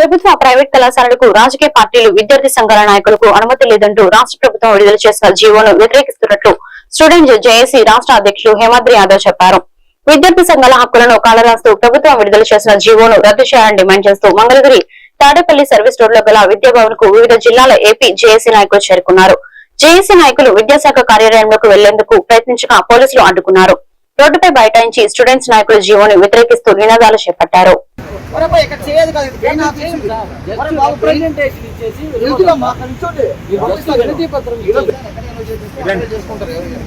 ప్రభుత్వ ప్రైవేట్ కళాశాలలకు రాజకీయ పార్టీలు విద్యార్థి సంఘాల నాయకులకు అనుమతి లేదంటూ రాష్ట్ర ప్రభుత్వం విడుదల చేసిన జీవోను వ్యతిరేకిస్తున్నట్లు స్టూడెంట్ జేఏసీ రాష్ట్ర అధ్యక్షులు హేమాద్రి యాదవ్ చెప్పారు. విద్యార్థి సంఘాల హక్కులను కాలరాస్తూ ప్రభుత్వం విడుదల చేసిన జీవోను రద్దు చేయాలని డిమాండ్ చేస్తూ మంగళగిరి తాడేపల్లి సర్వీస్ రోడ్లో గల విద్యాభవన్కు వివిధ జిల్లాల ఏపీ జేఏసీ నాయకులు చేరుకున్నారు. జేఏసీ నాయకులు విద్యాశాఖ కార్యాలయంలోకి వెళ్ళేందుకు ప్రయత్నించగా పోలీసులు అడ్డుకున్నారు. రోడ్డుపై బైఠాయించి స్టూడెంట్స్ నాయకులు జీవోను వ్యతిరేకిస్తూ నినాదాలు చేపట్టారు. చేయదు.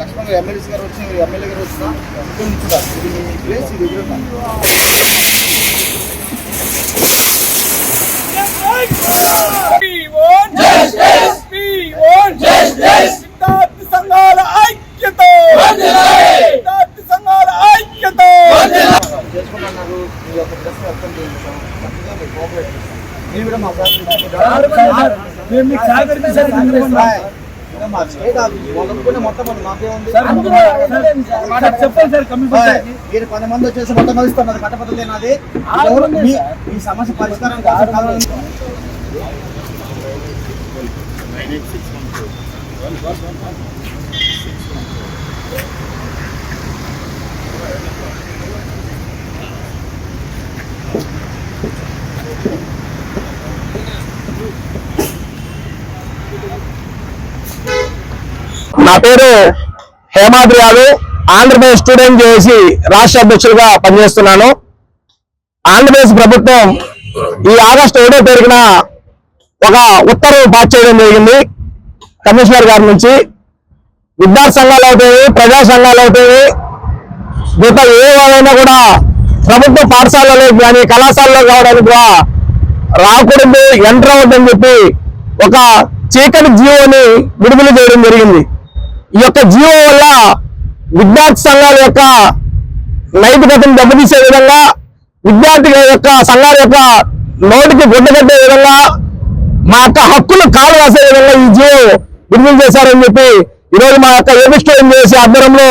లక్ష్మణ్ ఎమ్మెల్సీ గారు వచ్చి ఎమ్మెల్యే గారు వచ్చినా ఇక్కడ నిల్చున్నారు. ఇది మీ ప్లేస్ ఇది ఎదురుగా. We want justice. We want justice. విద్యార్థి సంఘాల ఐక్యత విద్యార్థి సంఘాల ఐక్యత మీ యొక్క డ్రెస్ వ్యక్తం చేయించాం మీరు కోఆపరేట్ చేస్తాం. మీరు కూడా మా సార్ మేము మీకు సహకరిస్తే మా స్టేట్ ఆఫీస్ మొదలుకొని మొత్తం మన మాకేముంది చెప్పండి సార్ కమిషన్ మీరు పది మంది వచ్చేసి మొత్తం కలుస్తున్నారు. కట్టపద్ధతి నాది ఎవరు మీ సమస్య పరిష్కారం కావాలని నా పేరు హేమాద్రి యాదవ్. ఆంధ్రప్రదేశ్ స్టూడెంట్ చేసి రాష్ట్ర అధ్యక్షులుగా పనిచేస్తున్నాను. ఆంధ్రప్రదేశ్ ప్రభుత్వం ఈ ఆగస్టు ఏడో తారీఖున ఒక ఉత్తర్వు పాస్ చేయడం జరిగింది. కమిషనర్ గారి నుంచి విద్యార్థి సంఘాలు అవుతాయి ప్రజా సంఘాలు అవుతాయి. గత ఏ వాళ్ళైనా కూడా ప్రభుత్వ పాఠశాలలో కానీ కళాశాలలో కావడానికి కూడా రాకూడదు ఎంటర్ అవ్వద్దని చెప్పి ఒక చీకటి జీవోని విడుదల చేయడం జరిగింది. ఈ యొక్క జీవో వల్ల విద్యార్థి సంఘాల యొక్క నైతికతను దెబ్బతీసే విధంగా విద్యార్థుల యొక్క సంఘాల యొక్క నోటికి గుడ్డగట్టే విధంగా మా యొక్క హక్కులు కాలు రాసే విధంగా ఈ జీవో విడుదల చేశారని చెప్పి ఈరోజు మా యొక్క ఏమిష్టం చేసే ఆధ్వర్యంలో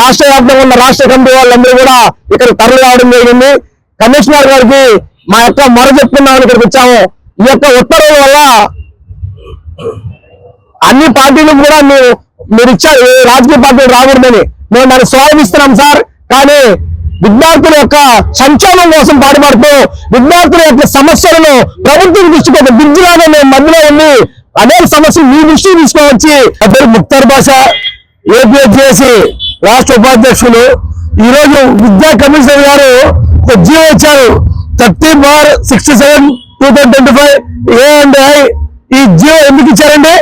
రాష్ట్ర వ్యాప్తంగా ఉన్న రాష్ట్ర కమిటీ వాళ్ళందరూ కూడా ఇక్కడ తరలి రావడం జరిగింది. కమిషనర్ గారికి మా యొక్క మొర చెప్తున్నామని ఇక్కడికి వచ్చాము. ఈ యొక్క ఉత్తర్వుల వల్ల అన్ని పార్టీలు కూడా మేము మీరు ఇచ్చారు రాజకీయ పార్టీలు రాకూడదని మేము దాన్ని స్వాగతిస్తున్నాం సార్. కానీ విద్యార్థుల యొక్క సంక్షేమం కోసం పాటుపడుతూ విద్యార్థుల యొక్క సమస్యలను ప్రభుత్వం దృష్టికి ఒక బిడ్జిలాగా మేము మధ్యలో ఉండి అనేక సమస్యలు మీ దృష్టికి తీసుకువచ్చి నా ముక్తార్ భాష ఏపీఎస్సి రాష్ట్ర ఉపాధ్యక్షులు. ఈ రోజు విద్యా కమిషనర్ గారు ఒక జీవో ఇచ్చారు. Thirty bar sixty seven two thousand twenty five. A and I. ఈ జీవో ఎందుకు ఇచ్చారంటే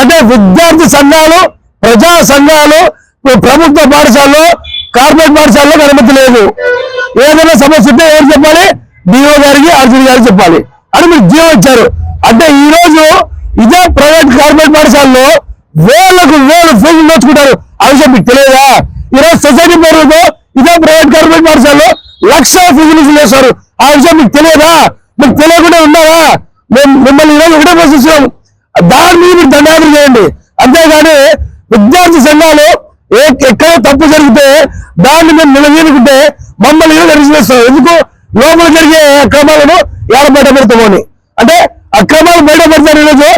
అంటే విద్యార్థి సంఘాలు ప్రజా సంఘాలు ప్రభుత్వ పాఠశాలలో కార్పొరేట్ పాఠశాలలో అనుమతి లేదు. ఏదైనా సమస్య ఉంటే ఎవరు చెప్పాలి? డిఓ గారికి అర్జున్ గారికి చెప్పాలి. అని మీరు జీవో ఇచ్చారు. అంటే ఈ రోజు ఇదే ప్రైవేట్ కార్పొరేట్ పాఠశాలలో వేలకు వేలు ఫీజులు నోచుకుంటారు. ఆ విషయం మీకు తెలియదా? ఈరోజు సొసైటీ పేరుతో ఇదే ప్రైవేట్ కార్పొరేట్ పాఠశాలలో లక్ష ఫీజులు చేస్తారు ఆ విషయం మీకు తెలియదా? మీకు తెలియకుండా ఉన్నారా మేము మిమ్మల్ని ఈరోజు ఒకటే ప్రశ్నిస్తున్నాము దాని మీద మీరు చేయండి. అంతేగాని విద్యార్థి సంఘాలు ఏ ఎక్కడ తప్పు జరిగితే దాన్ని మేము నిలదీనుకుంటే మమ్మల్ని ఈరోజు ఎందుకు? లోపల జరిగే అక్రమాలను ఏడ బయట పెడతామని అంటే అక్రమాలు బయట పెడతారు ఈరోజు.